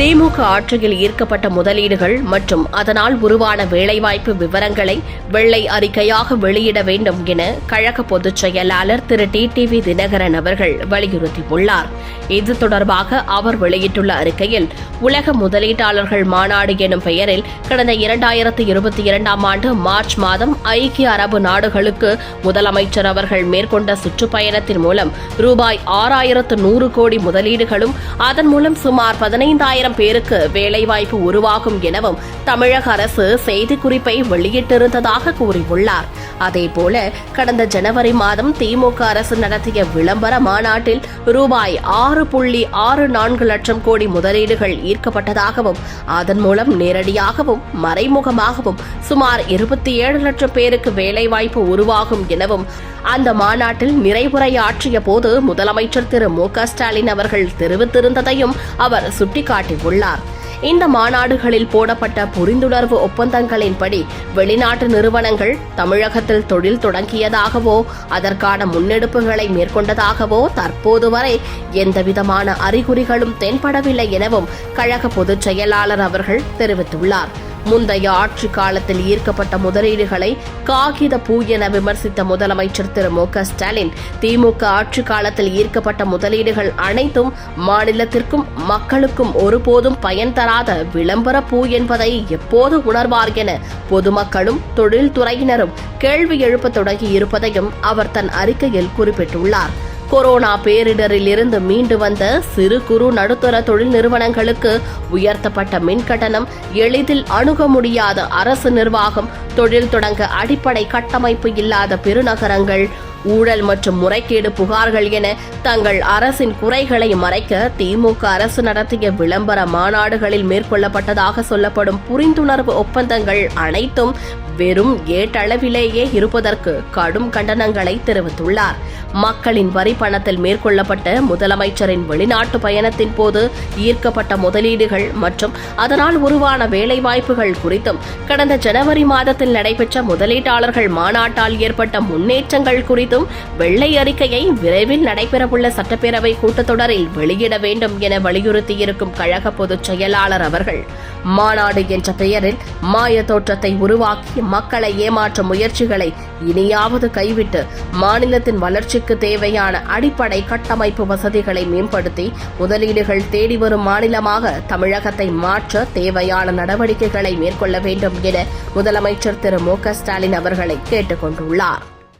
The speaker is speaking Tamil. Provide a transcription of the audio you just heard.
திமுக ஆட்சியில் ஈர்க்கப்பட்ட முதலீடுகள் மற்றும் அதனால் உருவான வேலைவாய்ப்பு விவரங்களை வெள்ளை அறிக்கையாக வெளியிட வேண்டும் என கழக பொதுச் செயலாளர் திரு. டி. டிவி தினகரன் அவர்கள் வலியுறுத்தியுள்ளார். இது தொடர்பாக அவர் வெளியிட்டுள்ள அறிக்கையில் உலக முதலீட்டாளர்கள் மாநாடு எனும் பெயரில் கடந்த இரண்டாயிரத்தி இருபத்தி இரண்டாம் ஆண்டு மார்ச் மாதம் ஐக்கிய அரபு நாடுகளுக்கு முதலமைச்சர் அவர்கள் மேற்கொண்ட சுற்றுப்பயணத்தின் மூலம் ரூபாய் ஆறாயிரத்து நூறு கோடி முதலீடுகளும் அதன் மூலம் சுமார் பதினைந்தாயிரம் பேருக்கு வேலைவாய்ப்பு உருவாகும் எனவும் தமிழக அரசு செய்திக்குறிப்பை வெளியிட்டிருந்ததாக கூறியுள்ளார். அதேபோல கடந்த ஜனவரி மாதம் திமுக அரசு நடத்திய விளம்பர மாநாட்டில் ரூபாய் ஆறு புள்ளி ஆறு நான்கு லட்சம் கோடி முதலீடுகள் ஈர்க்கப்பட்டதாகவும் அதன் மூலம் நேரடியாகவும் மறைமுகமாகவும் சுமார் இருபத்தி ஏழு லட்சம் பேருக்கு வேலைவாய்ப்பு உருவாகும் எனவும் அந்த மாநாட்டில் நிறைவுரையாற்றிய போது முதலமைச்சர் திரு மு ஸ்டாலின் அவர்கள் தெரிவித்திருந்ததையும் அவர் சுட்டிக்காட்டியுள்ளார். இந்த மாநாடுகளில் போடப்பட்ட புரிந்துணர்வு ஒப்பந்தங்களின்படி வெளிநாட்டு நிறுவனங்கள் தமிழகத்தில் தொழில் தொடங்கியதாகவோ அதற்கான முன்னெடுப்புகளை மேற்கொண்டதாகவோ தற்போது வரை எந்தவிதமான அறிகுறிகளும் தென்படவில்லை எனவும் கழக பொதுச் செயலாளர் அவர்கள் தெரிவித்துள்ளார். முந்தைய ஆட்சி காலத்தில் ஈர்க்கப்பட்ட முதலீடுகளை காகித பூ என விமர்சித்த முதலமைச்சர் திரு மு க ஸ்டாலின் திமுக ஆட்சி காலத்தில் ஈர்க்கப்பட்ட முதலீடுகள் அனைத்தும் மாநிலத்திற்கும் மக்களுக்கும் ஒருபோதும் பயன் தராத விளம்பர பூ என்பதை எப்போது உணர்வார் என பொதுமக்களும் தொழில்துறையினரும் கேள்வி எழுப்பத் தொடங்கி இருப்பதையும் அவர் தன் அறிக்கையில் குறிப்பிட்டுள்ளார். கொரோனா பேரிடரில் இருந்து மீண்டு வந்த சிறு குறு நடுத்தர தொழில் நிறுவனங்களுக்கு உயர்த்தப்பட்ட மின் கட்டணம் எளிதில் அணுக முடியாத அரசு நிர்வாகம் தொழில் தொடங்க அடிப்படை கட்டமைப்பு இல்லாத பெருநகரங்கள் ஊழல் மற்றும் முறைகேடு புகார்கள் என தங்கள் அரசின் குறைகளை மறைக்க திமுக அரசு நடத்திய விளம்பர மாநாடுகளில் மேற்கொள்ளப்பட்டதாக சொல்லப்படும் புரிந்துணர்வு ஒப்பந்தங்கள் அனைத்தும் வெறும் ஏட்டளவிலேயே இருப்பதற்கு கடும் கண்டனங்களை தெரிவித்துள்ளார். மக்களின் வரி பணத்தில் மேற்கொள்ளப்பட்ட முதலமைச்சரின் வெளிநாட்டு பயணத்தின் போது ஈர்க்கப்பட்ட முதலீடுகள் மற்றும் அதனால் உருவான வேலைவாய்ப்புகள் குறித்தும் கடந்த ஜனவரி மாதத்தில் நடைபெற்ற முதலீட்டாளர்கள் மாநாட்டால் ஏற்பட்ட முன்னேற்றங்கள் குறித்தும் வெள்ளை அறிக்கையை விரைவில் நடைபெறவுள்ள சட்டப்பேரவை கூட்டத்தொடரில் வெளியிட வேண்டும் என வலியுறுத்தியிருக்கும் கழக பொதுச் செயலாளர் அவர்கள். மாநாடு என்ற பெயரில் மாய தோற்றத்தை உருவாக்கி மக்களை ஏமாற்றும் முயற்சிகளை இனியாவது கைவிட்டு மாநிலத்தின் வளர்ச்சிக்கு தேவையான அடிப்படை கட்டமைப்பு வசதிகளை மேம்படுத்தி முதலீடுகள் தேடி வரும் மாநிலமாக தமிழகத்தை மாற்ற தேவையான நடவடிக்கைகளை மேற்கொள்ள வேண்டும் என முதலமைச்சர் திரு மு க ஸ்டாலின் அவர்களை கேட்டுக் கொண்டுள்ளார்